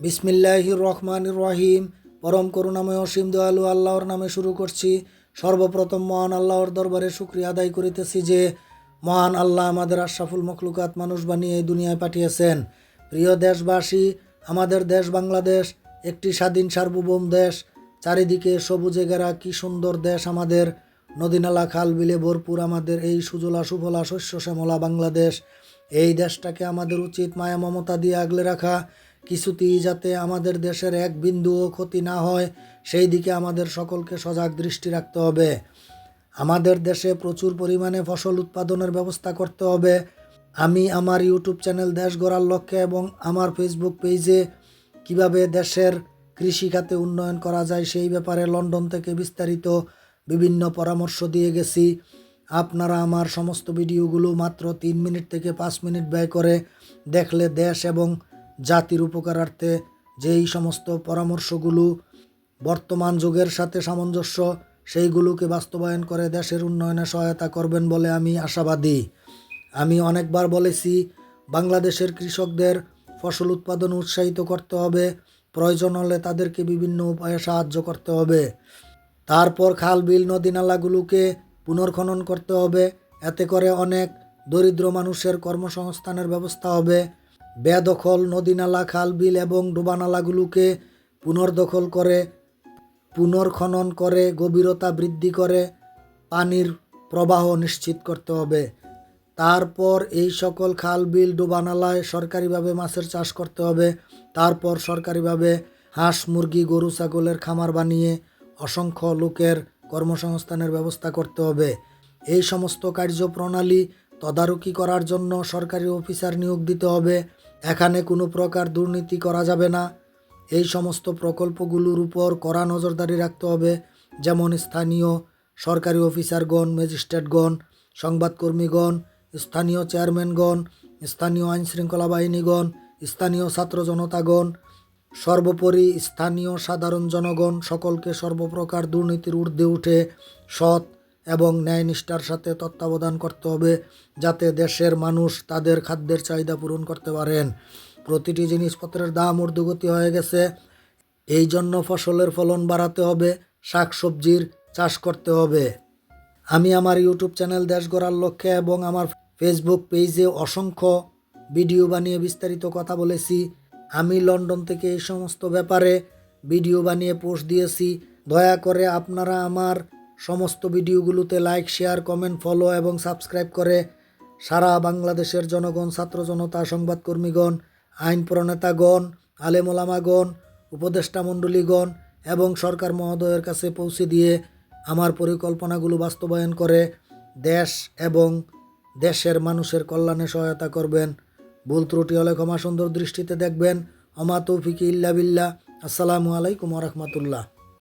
বিসমিল্লাহির রহমান রহিম। পরম করুণাময় অসীম দয়ালু আল্লাহর নামে শুরু করছি। সর্বপ্রথম মহান আল্লাহর দরবারে শুক্রিয়া আদায় করিতেছি যে, মহান আল্লাহ আমাদের আশরাফুল মখলুকাত মানুষ বানিয়ে এই দুনিয়ায় পাঠিয়েছেন। প্রিয় দেশবাসী, আমাদের দেশ বাংলাদেশ একটি স্বাধীন সার্বভৌম দেশ। চারিদিকে সবুজে ঘেরা কি সুন্দর দেশ আমাদের। নদীনালা খাল বিলে ভরপুর আমাদের এই সুজলা সুফলা শস্য শ্যামলা বাংলাদেশ। এই দেশটাকে আমাদের উচিত মায়া, মমতা দিয়ে আগলে রাখা। কিছুতেই যাতে আমাদের দেশের এক বিন্দুও ক্ষতি না হয়, সেই দিকে আমাদের সকলকে সজাগ দৃষ্টি রাখতে হবে। আমাদের দেশে প্রচুর পরিমাণে ফসল উৎপাদনের ব্যবস্থা করতে হবে। আমি আমার ইউটিউব চ্যানেল দেশ গড়ার লক্ষ্যে এবং আমার ফেসবুক পেজে কীভাবে দেশের কৃষিখাতে উন্নয়ন করা যায় সেই ব্যাপারে লন্ডন থেকে বিস্তারিত বিভিন্ন পরামর্শ দিয়ে গেছি। আপনারা আমার সমস্ত ভিডিওগুলো মাত্র তিন মিনিট থেকে পাঁচ মিনিট ব্যয় করে দেখলে দেশ এবং জাতির উপকারার্থে যেই সমস্ত পরামর্শগুলো বর্তমান যুগের সাথে সামঞ্জস্য, সেইগুলোকে বাস্তবায়ন করে দেশের উন্নয়নে সহায়তা করবেন বলে আমি আশাবাদী। আমি অনেকবার বলেছি, বাংলাদেশের কৃষকদের ফসল উৎপাদন উৎসাহিত করতে হবে, প্রয়োজন হলে তাদেরকে বিভিন্ন উপায়ে সাহায্য করতে হবে। তারপর খাল, বিল, নদী, নালাগুলোকে পুনর্খনন করতে হবে। এতে করে অনেক দরিদ্র মানুষের কর্মসংস্থানের ব্যবস্থা হবে। বেদখল নদী নালা খাল বিল এবং ডোবানালাগুলোকে পুনর্দখল করে, পুনর্খনন করে, গভীরতা বৃদ্ধি করে, পানির প্রবাহ নিশ্চিত করতে হবে। তারপর এই সকল খাল বিল ডোবানালায় সরকারিভাবে মাছের চাষ করতে হবে। তারপর সরকারিভাবে হাঁস, মুরগি, গরু, ছাগলের খামার বানিয়ে অসংখ্য লোকের কর্মসংস্থানের ব্যবস্থা করতে হবে। এই সমস্ত কার্যপ্রণালী তদারকি করার জন্য সরকারি অফিসার নিয়োগ দিতে হবে। এখানে কোনো প্রকার দুর্নীতি করা যাবে না। এই সমস্ত প্রকল্পগুলোর উপর কড়া নজরদারি রাখতে হবে, যেমন স্থানীয় সরকারি অফিসারগণ, ম্যাজিস্ট্রেটগণ, সংবাদকর্মীগণ, স্থানীয় চেয়ারম্যানগণ, স্থানীয় আইনশৃঙ্খলা বাহিনীগণ, স্থানীয় ছাত্র জনতাগণ, সর্বোপরি স্থানীয় সাধারণ জনগণ, সকলকে সর্বপ্রকার দুর্নীতির ঊর্ধ্বে উঠে সৎ এবং ন্যায়নিষ্ঠার সাথে তত্ত্বাবধান করতে হবে যাতে দেশের মানুষ তাদের খাদ্যের চাহিদা পূরণ করতে পারেন। প্রতিটি জিনিসপত্রের দাম ঊর্ধ্বগতি হয়ে গেছে। এই জন্য ফসলের ফলন বাড়াতে হবে, শাকসবজির চাষ করতে হবে। আমি আমার ইউটিউব চ্যানেল দেশ গড়ার লক্ষ্যে এবং আমার ফেসবুক পেজে অসংখ্য ভিডিও বানিয়ে বিস্তারিত কথা বলেছি। আমি লন্ডন থেকে এই সমস্ত ব্যাপারে ভিডিও বানিয়ে পোস্ট দিয়েছি। দয়া করে আপনারা আমার সমস্ত ভিডিওগুলোতে লাইক শেয়ার কমেন্ট ফলো এবং সাবস্ক্রাইব করে সারা বাংলাদেশের জনগণ, ছাত্র জনতা, সংবাদকর্মীগণ, আইন প্রণেতাগণ, আলেমোলামাগণ, উপদেষ্টা মণ্ডলীগণ এবং সরকার মহোদয়ের কাছে পৌঁছে দিয়ে আমার পরিকল্পনাগুলো বাস্তবায়ন করে দেশ এবং দেশের মানুষের কল্যাণে সহায়তা করবেন। ভুল ত্রুটি হলে ক্ষমা সুন্দর দৃষ্টিতে দেখবেন। অমা তৌফিকি ইল্লা বিল্লাহ। আসসালামু আলাইকুম রহমতুল্লাহ।